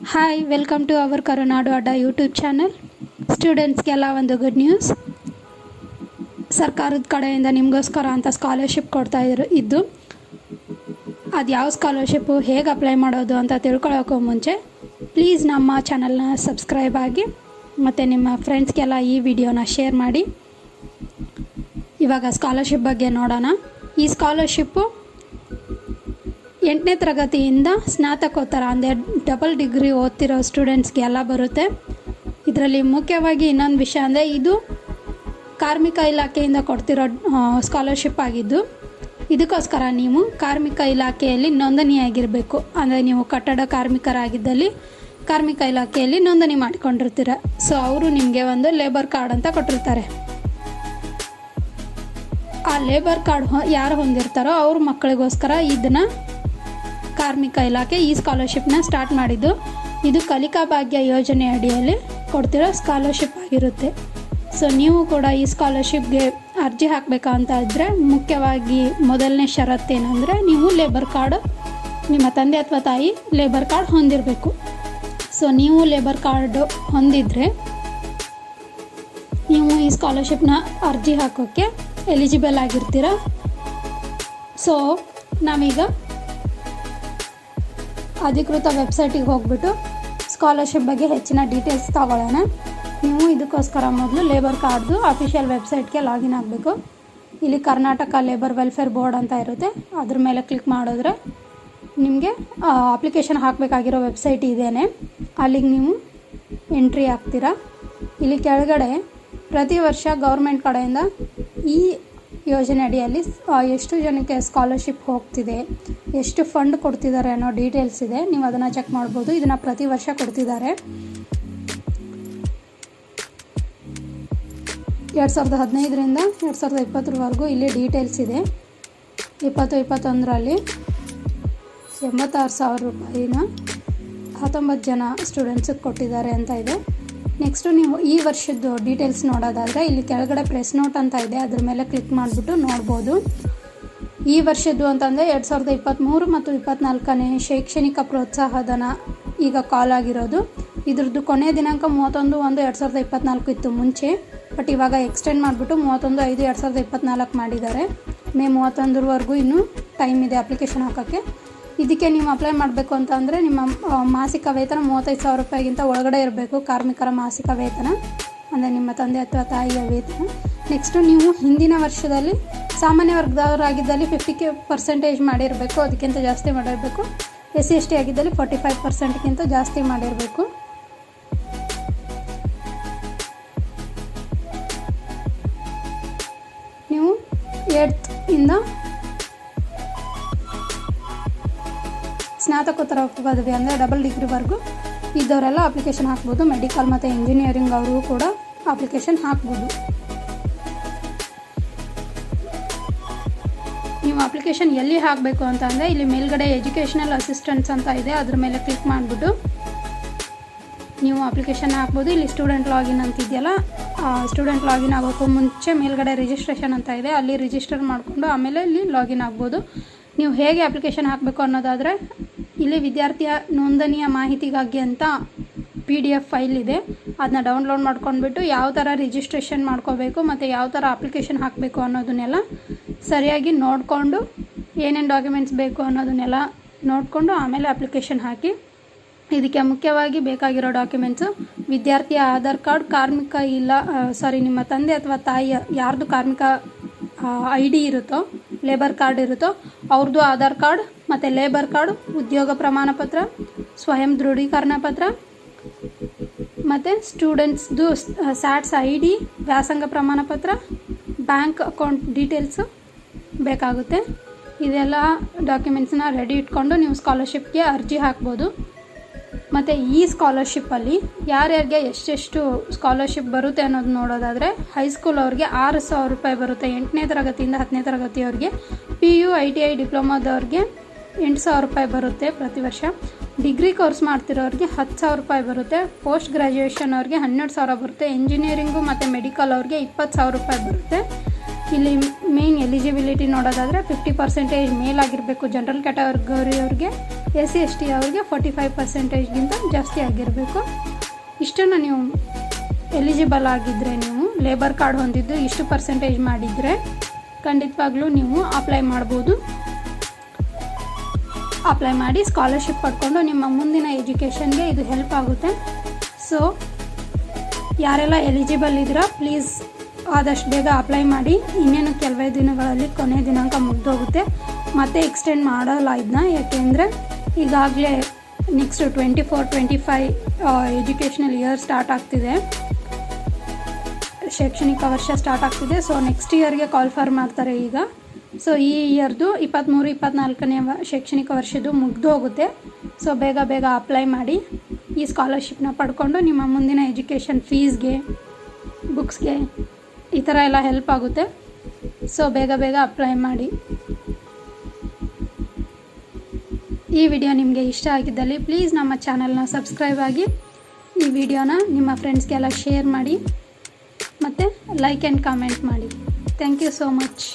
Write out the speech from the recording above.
Hi welcome to our Karunadu Adda YouTube channel ಸ್ಟೂಡೆಂಟ್ಸ್ಗೆಲ್ಲ ಒಂದು good news ಸರ್ಕಾರದ ಕಡೆಯಿಂದ ನಿಮಗೋಸ್ಕರ ಅಂತ ಸ್ಕಾಲರ್ಶಿಪ್ ಕೊಡ್ತಾ ಇದ್ರು ಇದ್ದು ಅದು ಯಾವ ಸ್ಕಾಲರ್ಶಿಪ್ಪು ಹೇಗೆ ಅಪ್ಲೈ ಮಾಡೋದು ಅಂತ ತಿಳ್ಕೊಳ್ಳೋಕ್ಕೂ ಮುಂಚೆ ಪ್ಲೀಸ್ ನಮ್ಮ ಚಾನಲ್ನ ಸಬ್ಸ್ಕ್ರೈಬ್ ಆಗಿ ಮತ್ತು ನಿಮ್ಮ ಫ್ರೆಂಡ್ಸ್ಗೆಲ್ಲ ಈ ವಿಡಿಯೋನ ಶೇರ್ ಮಾಡಿ ಇವಾಗ ಸ್ಕಾಲರ್ಶಿಪ್ ಬಗ್ಗೆ ನೋಡೋಣ ಈ ಸ್ಕಾಲರ್ಶಿಪ್ಪು ಎಂಟನೇ ತರಗತಿಯಿಂದ ಸ್ನಾತಕೋತ್ತರ, ಅಂದರೆ ಡಬಲ್ ಡಿಗ್ರಿ ಓದ್ತಿರೋ ಸ್ಟೂಡೆಂಟ್ಸ್ಗೆಲ್ಲ ಬರುತ್ತೆ. ಇದರಲ್ಲಿ ಮುಖ್ಯವಾಗಿ ಇನ್ನೊಂದು ವಿಷಯ ಅಂದರೆ ಇದು ಕಾರ್ಮಿಕ ಇಲಾಖೆಯಿಂದ ಕೊಡ್ತಿರೋ ಸ್ಕಾಲರ್ಶಿಪ್ ಆಗಿದ್ದು, ಇದಕ್ಕೋಸ್ಕರ ನೀವು ಕಾರ್ಮಿಕ ಇಲಾಖೆಯಲ್ಲಿ ನೋಂದಣಿಯಾಗಿರಬೇಕು. ಅಂದರೆ ನೀವು ಕಟ್ಟಡ ಕಾರ್ಮಿಕರಾಗಿದ್ದಲ್ಲಿ ಕಾರ್ಮಿಕ ಇಲಾಖೆಯಲ್ಲಿ ನೋಂದಣಿ ಮಾಡಿಕೊಂಡಿರ್ತೀರ. ಸೊ ಅವರು ನಿಮಗೆ ಒಂದು ಲೇಬರ್ ಕಾರ್ಡ್ ಅಂತ ಕೊಟ್ಟಿರ್ತಾರೆ. ಆ ಲೇಬರ್ ಕಾರ್ಡ್ ಯಾರು ಹೊಂದಿರ್ತಾರೋ ಅವ್ರ ಮಕ್ಕಳಿಗೋಸ್ಕರ ಇದನ್ನು ಕಾರ್ಮಿಕ ಇಲಾಖೆ ಈ ಸ್ಕಾಲರ್ಶಿಪ್ನ ಸ್ಟಾರ್ಟ್ ಮಾಡಿದ್ದು. ಇದು ಕಲಿಕಾ ಭಾಗ್ಯ ಯೋಜನೆ ಅಡಿಯಲ್ಲಿ ಕೊಡ್ತಿರೋ ಸ್ಕಾಲರ್ಶಿಪ್ ಆಗಿರುತ್ತೆ. ಸೊ ನೀವು ಕೂಡ ಈ ಸ್ಕಾಲರ್ಶಿಪ್ಗೆ ಅರ್ಜಿ ಹಾಕಬೇಕಾ ಅಂತ ಇದ್ದರೆ ಮುಖ್ಯವಾಗಿ ಮೊದಲನೇ ಷರತ್ತೇನೆಂದರೆ ನೀವು ಲೇಬರ್ ಕಾರ್ಡ್ ನಿಮ್ಮ ತಂದೆ ಅಥವಾ ತಾಯಿ ಲೇಬರ್ ಕಾರ್ಡ್ ಹೊಂದಿರಬೇಕು. ಸೊ ನೀವು ಲೇಬರ್ ಕಾರ್ಡ್ ಹೊಂದಿದರೆ ನೀವು ಈ ಸ್ಕಾಲರ್ಶಿಪ್ನ ಅರ್ಜಿ ಹಾಕೋಕ್ಕೆ ಎಲಿಜಿಬಲ್ ಆಗಿರ್ತೀರ. ಸೊ ನಾವೀಗ ಅಧಿಕೃತ ವೆಬ್ಸೈಟಿಗೆ ಹೋಗ್ಬಿಟ್ಟು ಸ್ಕಾಲರ್ಶಿಪ್ ಬಗ್ಗೆ ಹೆಚ್ಚಿನ ಡೀಟೇಲ್ಸ್ ತಗೊಳ್ಳೋಣ. ನೀವು ಇದಕ್ಕೋಸ್ಕರ ಮೊದಲು ಲೇಬರ್ ಕಾರ್ಡ್ದು ಅಫಿಷಿಯಲ್ ವೆಬ್ಸೈಟ್ಗೆ ಲಾಗಿನ್ ಆಗಬೇಕು. ಇಲ್ಲಿ ಕರ್ನಾಟಕ ಲೇಬರ್ ವೆಲ್ಫೇರ್ ಬೋರ್ಡ್ ಅಂತ ಇರುತ್ತೆ. ಅದ್ರ ಮೇಲೆ ಕ್ಲಿಕ್ ಮಾಡಿದ್ರೆ ನಿಮಗೆ ಅಪ್ಲಿಕೇಶನ್ ಹಾಕಬೇಕಾಗಿರೋ ವೆಬ್ಸೈಟ್ ಇದೇನೆ. ಅಲ್ಲಿಗೆ ನೀವು ಎಂಟ್ರಿ ಆಗ್ತೀರಾ ಇಲ್ಲಿ ಕೆಳಗಡೆ ಪ್ರತಿ ವರ್ಷ ಗೌರ್ಮೆಂಟ್ ಕಡೆಯಿಂದ ಈ ಯೋಜನೆ ಅಡಿಯಲ್ಲಿ ಎಷ್ಟು ಜನಕ್ಕೆ ಸ್ಕಾಲರ್ಶಿಪ್ ಹೋಗ್ತಿದೆ, ಎಷ್ಟು ಫಂಡ್ ಕೊಡ್ತಿದ್ದಾರೆ ಅನ್ನೋ ಡೀಟೇಲ್ಸ್ ಇದೆ. ನೀವು ಅದನ್ನು ಚೆಕ್ ಮಾಡ್ಬೋದು. ಇದನ್ನು ಪ್ರತಿ ವರ್ಷ ಕೊಡ್ತಿದ್ದಾರೆ. ಎರಡು ಸಾವಿರದ ಹದಿನೈದರಿಂದ ಎರಡು ಸಾವಿರದ ಇಪ್ಪತ್ತರವರೆಗೂ ಇಲ್ಲಿ ಡೀಟೇಲ್ಸ್ ಇದೆ. ಇಪ್ಪತ್ತು, ಇಪ್ಪತ್ತೊಂದರಲ್ಲಿ ಎಂಬತ್ತಾರು ಸಾವಿರ ರೂಪಾಯಿನ ಹತ್ತೊಂಬತ್ತು ಜನ ಸ್ಟೂಡೆಂಟ್ಸಿಗೆ ಕೊಟ್ಟಿದ್ದಾರೆ ಅಂತ ಇದೆ. ನೆಕ್ಸ್ಟು ನೀವು ಈ ವರ್ಷದ್ದು ಡೀಟೇಲ್ಸ್ ನೋಡೋದಾದರೆ ಇಲ್ಲಿ ಕೆಳಗಡೆ ಪ್ರೆಸ್ ನೋಟ್ ಅಂತ ಇದೆ. ಅದ್ರ ಮೇಲೆ ಕ್ಲಿಕ್ ಮಾಡಿಬಿಟ್ಟು ನೋಡ್ಬೋದು. ಈ ವರ್ಷದ್ದು ಅಂತಂದರೆ ಎರಡು ಸಾವಿರದ ಇಪ್ಪತ್ತ್ಮೂರು ಮತ್ತು ಇಪ್ಪತ್ತ್ನಾಲ್ಕನೇ ಶೈಕ್ಷಣಿಕ ಪ್ರೋತ್ಸಾಹಧನ ಈಗ ಕಾಲ್ ಆಗಿರೋದು. ಇದ್ರದ್ದು ಕೊನೆಯ ದಿನಾಂಕ ಮೂವತ್ತೊಂದು ಒಂದು ಎರಡು ಸಾವಿರದ ಇಪ್ಪತ್ತ್ನಾಲ್ಕು ಇತ್ತು ಮುಂಚೆ. ಬಟ್ ಇವಾಗ ಎಕ್ಸ್ಟೆಂಡ್ ಮಾಡಿಬಿಟ್ಟು ಮೂವತ್ತೊಂದು ಐದು ಎರಡು ಸಾವಿರದ ಇಪ್ಪತ್ತ್ನಾಲ್ಕು ಮಾಡಿದ್ದಾರೆ. ಮೇ ಮೂವತ್ತೊಂದರವರೆಗೂ ಇನ್ನೂ ಟೈಮ್ ಇದೆ ಅಪ್ಲಿಕೇಶನ್ ಹಾಕೋಕ್ಕೆ. ಇದಕ್ಕೆ ನೀವು ಅಪ್ಲೈ ಮಾಡಬೇಕು ಅಂತ ಅಂದರೆ ನಿಮ್ಮ ಮಾಸಿಕ ವೇತನ ಮೂವತ್ತೈದು ಸಾವಿರ ರೂಪಾಯಿಗಿಂತ ಒಳಗಡೆ ಇರಬೇಕು, ಕಾರ್ಮಿಕರ ಮಾಸಿಕ ವೇತನ, ಅಂದರೆ ನಿಮ್ಮ ತಂದೆ ಅಥವಾ ತಾಯಿಯ ವೇತನ. ನೆಕ್ಸ್ಟು ನೀವು ಹಿಂದಿನ ವರ್ಷದಲ್ಲಿ ಸಾಮಾನ್ಯ ವರ್ಗದವರಾಗಿದ್ದಲ್ಲಿ ಫಿಫ್ಟಿ ಕೆ ಪರ್ಸೆಂಟೇಜ್ ಮಾಡಿರಬೇಕು, ಅದಕ್ಕಿಂತ ಜಾಸ್ತಿ ಮಾಡಿರಬೇಕು. ಎಸ್ ಸಿ ಎಸ್ ಟಿ ಆಗಿದ್ದಲ್ಲಿ ಫೋರ್ಟಿ ಫೈವ್ ಪರ್ಸೆಂಟ್ಗಿಂತ ಜಾಸ್ತಿ ಮಾಡಿರಬೇಕು. ನೀವು ಏಟ್ತ್ ಇಂದ ಸ್ನಾತಕೋತ್ತರ ಪದವಿ ಅಂದರೆ ಡಬಲ್ ಡಿಗ್ರಿವರೆಗೂ ಇದ್ದವರೆಲ್ಲ ಅಪ್ಲಿಕೇಶನ್ ಹಾಕ್ಬೋದು. ಮೆಡಿಕಲ್ ಮತ್ತು ಇಂಜಿನಿಯರಿಂಗ್ ಅವರು ಕೂಡ ಅಪ್ಲಿಕೇಶನ್ ಹಾಕ್ಬೋದು. ನೀವು ಅಪ್ಲಿಕೇಶನ್ ಎಲ್ಲಿ ಹಾಕಬೇಕು ಅಂತ ಅಂದರೆ ಇಲ್ಲಿ ಮೇಲ್ಗಡೆ ಎಜುಕೇಷನಲ್ ಅಸಿಸ್ಟೆಂಟ್ಸ್ ಅಂತ ಇದೆ. ಅದ್ರ ಮೇಲೆ ಕ್ಲಿಕ್ ಮಾಡಿಬಿಟ್ಟು ನೀವು ಅಪ್ಲಿಕೇಶನ್ ಹಾಕ್ಬೋದು. ಇಲ್ಲಿ ಸ್ಟೂಡೆಂಟ್ ಲಾಗಿನ್ ಅಂತ ಇದೆಯಲ್ಲ ಸ್ಟೂಡೆಂಟ್ ಲಾಗಿನ್ ಆಗೋಕ್ಕೂ ಮುಂಚೆ ಮೇಲ್ಗಡೆ ರಿಜಿಸ್ಟ್ರೇಷನ್ ಅಂತ ಇದೆ. ಅಲ್ಲಿ ರಿಜಿಸ್ಟರ್ ಮಾಡಿಕೊಂಡು ಆಮೇಲೆ ಇಲ್ಲಿ ಲಾಗಿನ್ ಆಗ್ಬೋದು. ನೀವು ಹೇಗೆ ಅಪ್ಲಿಕೇಶನ್ ಹಾಕಬೇಕು ಅನ್ನೋದಾದರೆ ಇಲ್ಲಿ ವಿದ್ಯಾರ್ಥಿಯ ನೋಂದಣಿಯ ಮಾಹಿತಿಗಾಗಿ ಅಂತ ಪಿ ಡಿ ಎಫ್ ಫೈಲ್ ಇದೆ. ಅದನ್ನ ಡೌನ್ಲೋಡ್ ಮಾಡ್ಕೊಂಡ್ಬಿಟ್ಟು ಯಾವ ಥರ ರಿಜಿಸ್ಟ್ರೇಷನ್ ಮಾಡ್ಕೋಬೇಕು ಮತ್ತು ಯಾವ ಥರ ಅಪ್ಲಿಕೇಶನ್ ಹಾಕಬೇಕು ಅನ್ನೋದನ್ನೆಲ್ಲ ಸರಿಯಾಗಿ ನೋಡಿಕೊಂಡು ಏನೇನು ಡಾಕ್ಯುಮೆಂಟ್ಸ್ ಬೇಕು ಅನ್ನೋದನ್ನೆಲ್ಲ ನೋಡಿಕೊಂಡು ಆಮೇಲೆ ಅಪ್ಲಿಕೇಶನ್ ಹಾಕಿ. ಇದಕ್ಕೆ ಮುಖ್ಯವಾಗಿ ಬೇಕಾಗಿರೋ ಡಾಕ್ಯುಮೆಂಟ್ಸು ವಿದ್ಯಾರ್ಥಿಯ ಆಧಾರ್ ಕಾರ್ಡ್, ಕಾರ್ಮಿಕ ಇಲ್ಲ ಸಾರಿ ನಿಮ್ಮ ತಂದೆ ಅಥವಾ ತಾಯಿಯ ಯಾರ್ದು ಕಾರ್ಮಿಕ ಐ ಡಿ ಇರುತ್ತೋ ಲೇಬರ್ ಕಾರ್ಡ್ ಇರುತ್ತೋ ಅವ್ರದ್ದು ಆಧಾರ್ ಕಾರ್ಡ್ ಮತ್ತು ಲೇಬರ್ ಕಾರ್ಡ್ ಉದ್ಯೋಗ ಪ್ರಮಾಣ ಪತ್ರ, ಸ್ವಯಂ ದೃಢೀಕರಣ ಪತ್ರ, ಮತ್ತು ಸ್ಟೂಡೆಂಟ್ಸ್ದು ಸ್ಯಾಟ್ಸ್ ಐ ಡಿ ವ್ಯಾಸಂಗ ಪ್ರಮಾಣ ಪತ್ರ ಬ್ಯಾಂಕ್ ಅಕೌಂಟ್ ಡೀಟೇಲ್ಸು ಬೇಕಾಗುತ್ತೆ. ಇದೆಲ್ಲ ಡಾಕ್ಯುಮೆಂಟ್ಸನ್ನ ರೆಡಿ ಇಟ್ಕೊಂಡು ನೀವು ಸ್ಕಾಲರ್ಶಿಪ್ಗೆ ಅರ್ಜಿ ಹಾಕ್ಬೋದು. ಮತ್ತು ಈ ಸ್ಕಾಲರ್ಶಿಪ್ಪಲ್ಲಿ ಯಾರ್ಯಾರಿಗೆ ಎಷ್ಟೆಷ್ಟು ಸ್ಕಾಲರ್ಶಿಪ್ ಬರುತ್ತೆ ಅನ್ನೋದು ನೋಡೋದಾದರೆ ಹೈಸ್ಕೂಲ್ ಅವ್ರಿಗೆ ಆರು ಸಾವಿರ ರೂಪಾಯಿ ಬರುತ್ತೆ. ಎಂಟನೇ ತರಗತಿಯಿಂದ ಹತ್ತನೇ ತರಗತಿಯವ್ರಿಗೆ P U I T I ಡಿಪ್ಲೊಮಾದವ್ರಿಗೆ ಎಂಟು ಸಾವಿರ ರೂಪಾಯಿ ಬರುತ್ತೆ ಪ್ರತಿ ವರ್ಷ. ಡಿಗ್ರಿ ಕೋರ್ಸ್ ಮಾಡ್ತಿರೋರಿಗೆ ಹತ್ತು ಸಾವಿರ ರೂಪಾಯಿ ಬರುತ್ತೆ. ಪೋಸ್ಟ್ ಗ್ರ್ಯಾಜುಯೇಷನ್ ಅವ್ರಿಗೆ ಹನ್ನೆರಡು ಸಾವಿರ ಬರುತ್ತೆ. ಇಂಜಿನಿಯರಿಂಗು ಮತ್ತು ಮೆಡಿಕಲ್ ಅವ್ರಿಗೆ ಇಪ್ಪತ್ತು ಸಾವಿರ ರೂಪಾಯಿ ಬರುತ್ತೆ. ಇಲ್ಲಿ ಮೇನ್ ಎಲಿಜಿಬಿಲಿಟಿ ನೋಡೋದಾದರೆ ಫಿಫ್ಟಿ ಪರ್ಸೆಂಟೇಜ್ ಮೇಲಾಗಿರಬೇಕು ಜನರಲ್ ಕ್ಯಾಟಗರಿಯವ್ರಿಗೆ ಎಸ್ ಸಿ ಎಸ್ ಟಿ ಅವ್ರಿಗೆ ಫೋರ್ಟಿ ಫೈವ್ ಪರ್ಸೆಂಟೇಜ್ಗಿಂತ ಜಾಸ್ತಿ ಆಗಿರಬೇಕು. ಇಷ್ಟನ್ನು ನೀವು ಎಲಿಜಿಬಲ್ ಆಗಿದ್ದರೆ ನೀವು ಲೇಬರ್ ಕಾರ್ಡ್ ಹೊಂದಿದ್ದು ಇಷ್ಟು ಪರ್ಸೆಂಟೇಜ್ ಮಾಡಿದರೆ ಖಂಡಿತವಾಗ್ಲೂ ನೀವು ಅಪ್ಲೈ ಮಾಡ್ಬೋದು. ಅಪ್ಲೈ ಮಾಡಿ ಸ್ಕಾಲರ್ಶಿಪ್ ಪಡ್ಕೊಂಡು ನಿಮ್ಮ ಮುಂದಿನ ಎಜುಕೇಷನ್ಗೆ ಇದು ಹೆಲ್ಪ್ ಆಗುತ್ತೆ. ಸೊ ಯಾರೆಲ್ಲ ಎಲಿಜಿಬಲ್ ಇದ್ದೀರಾ ಪ್ಲೀಸ್ ಆದಷ್ಟು ಬೇಗ ಅಪ್ಲೈ ಮಾಡಿ. ಇನ್ನೇನು ಕೆಲವೇ ದಿನಗಳಲ್ಲಿ ಕೊನೆ ದಿನಾಂಕ ಮುಗ್ದೋಗುತ್ತೆ. ಮತ್ತೆ ಎಕ್ಸ್ಟೆಂಡ್ ಮಾಡಲ್ಲ ಇದನ್ನ, ಯಾಕೆಂದರೆ ಈಗಾಗಲೇ next twenty four twenty five educational year start ಆಗ್ತಿದೆ. ಶೈಕ್ಷಣಿಕ ವರ್ಷ ಸ್ಟಾರ್ಟ್ ಆಗ್ತಿದೆ. ಸೊ ನೆಕ್ಸ್ಟ್ ಇಯರ್ಗೆ ಕಾಲ್ ಫಾರ್ ಮಾಡ್ತಾರೆ ಈಗ. ಸೊ ಈ ಇಯರ್ದು ಇಪ್ಪತ್ತ್ಮೂರು ಇಪ್ಪತ್ತ್ನಾಲ್ಕನೇ ಶೈಕ್ಷಣಿಕ ವರ್ಷದ್ದು ಮುಗ್ದು ಹೋಗುತ್ತೆ ಸೊ ಬೇಗ ಬೇಗ ಅಪ್ಲೈ ಮಾಡಿ ಈ ಸ್ಕಾಲರ್ಶಿಪ್ನ ಪಡ್ಕೊಂಡು ನಿಮ್ಮ ಮುಂದಿನ ಎಜುಕೇಷನ್ ಫೀಸ್ಗೆ ಬುಕ್ಸ್ಗೆ ಈ ಥರ ಎಲ್ಲ ಹೆಲ್ಪ್ ಆಗುತ್ತೆ. ಸೊ ಬೇಗ ಬೇಗ ಅಪ್ಲೈ ಮಾಡಿ. ಈ ವಿಡಿಯೋ ನಿಮಗೆ ಇಷ್ಟ ಆಗಿದ್ದಲ್ಲಿ ಪ್ಲೀಸ್ ನಮ್ಮ ಚಾನಲ್ನ ಸಬ್ಸ್ಕ್ರೈಬ್ ಆಗಿ, ಈ ವಿಡಿಯೋನ ನಿಮ್ಮ ಫ್ರೆಂಡ್ಸ್ಗೆಲ್ಲ ಶೇರ್ ಮಾಡಿ, ಮತ್ತು ಲೈಕ್ ಆ್ಯಂಡ್ ಕಾಮೆಂಟ್ ಮಾಡಿ. Thank you so much